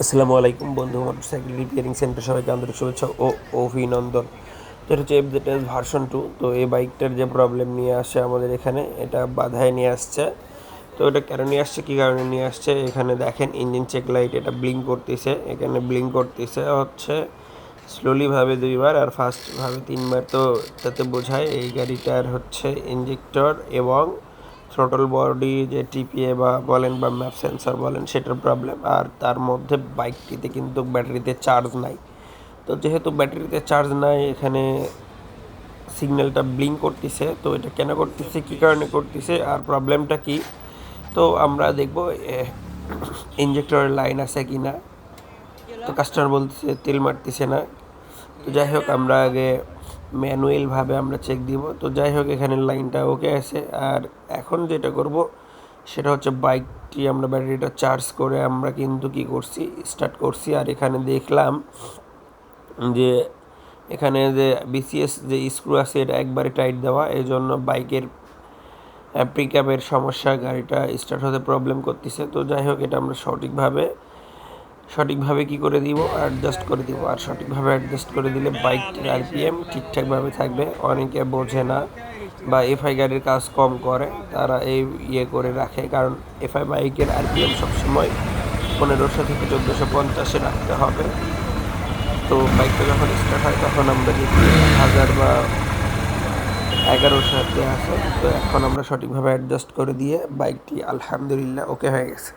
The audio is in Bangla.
আসসালামু আলাইকুম বন্ধু, মোটরসাইকেল রিপেয়ারিং সেন্টার সবাইকে আন্তরিক শুভেচ্ছা ও অভিনন্দন। তো এটা হচ্ছে এফজেড ভার্সন টু তো এই বাইকটার যে প্রবলেম নিয়ে আসছে আমাদের এখানে, এটা বাধায় নিয়ে আসছে। তো এটা কেন নিয়ে আসছে, কী কারণে নিয়ে আসছে, এখানে দেখেন ইঞ্জিন চেক লাইট এটা ব্লিঙ্ক করতেছে, এখানে ব্লিঙ্ক করতেছে হচ্ছে স্লোলিভাবে দুইবার আর ফাস্টভাবে তিনবার। তো তাতে বোঝায় এই গাড়িটার হচ্ছে ইঞ্জেক্টর এবং থ্রোটল বডি যে টিপিএ বা বলেন বা ম্যাপ সেন্সর বলেন, সেটার প্রবলেম আর তার মধ্যে বাইকটিতে কিন্তু ব্যাটারিতে চার্জ নাই। তো যেহেতু ব্যাটারিতে চার্জ নাই, এখানে সিগন্যালটা ব্লিঙ্ক করতেছে, তো এটা কেন করতেছে, কী কারণে করতেছে, আর প্রবলেমটা কি? তো আমরা দেখব ইঞ্জেক্টরের লাইন আছে কি না। তো কাস্টমার বলতেছে, তেল মারতেছে না। তো যাই হোক, আমরা আগে ম্যানুয়ালভাবে আমরা চেক দিব। তো যাই হোক এখানে লাইনটা ওকে আছে। আর এখন যেটা করব, সেটা হচ্ছে বাইকটি আমরা ব্যাটারিটা চার্জ করে আমরা কিন্তু কি করছি স্টার্ট করছি। আর এখানে দেখলাম যে, এখানে যে বিসিএস যে স্ক্রু আছে, এটা একবারে টাইট দেওয়া। এই জন্য বাইকের পিক সমস্যা গাড়িটা স্টার্ট হতে প্রবলেম করতেছে। তো যাই হোক এটা আমরা সঠিকভাবে সঠিকভাবে কি করে দিব অ্যাডজাস্ট করে দিব। আর সঠিকভাবে অ্যাডজাস্ট করে দিলে বাইকটির আরপিএম ঠিকঠাকভাবে থাকবে। অনেকে বোঝে না বা এফআই গাড়ির কাজ কম করে, তারা এই ইয়ে করে রাখে। কারণ এফআই বাইকের আরপিএম সবসময় পনেরোশো থেকে চোদ্দোশো পঞ্চাশে রাখতে হবে। তো বাইকটা যখন স্টার্ট হয়, তখন আমরা দেখি হাজার বা এগারোশোতে আসে, তো এখন আমরা সঠিকভাবে অ্যাডজাস্ট করে দিয়ে বাইকটি আলহামদুলিল্লাহ ওকে হয়ে গেছে।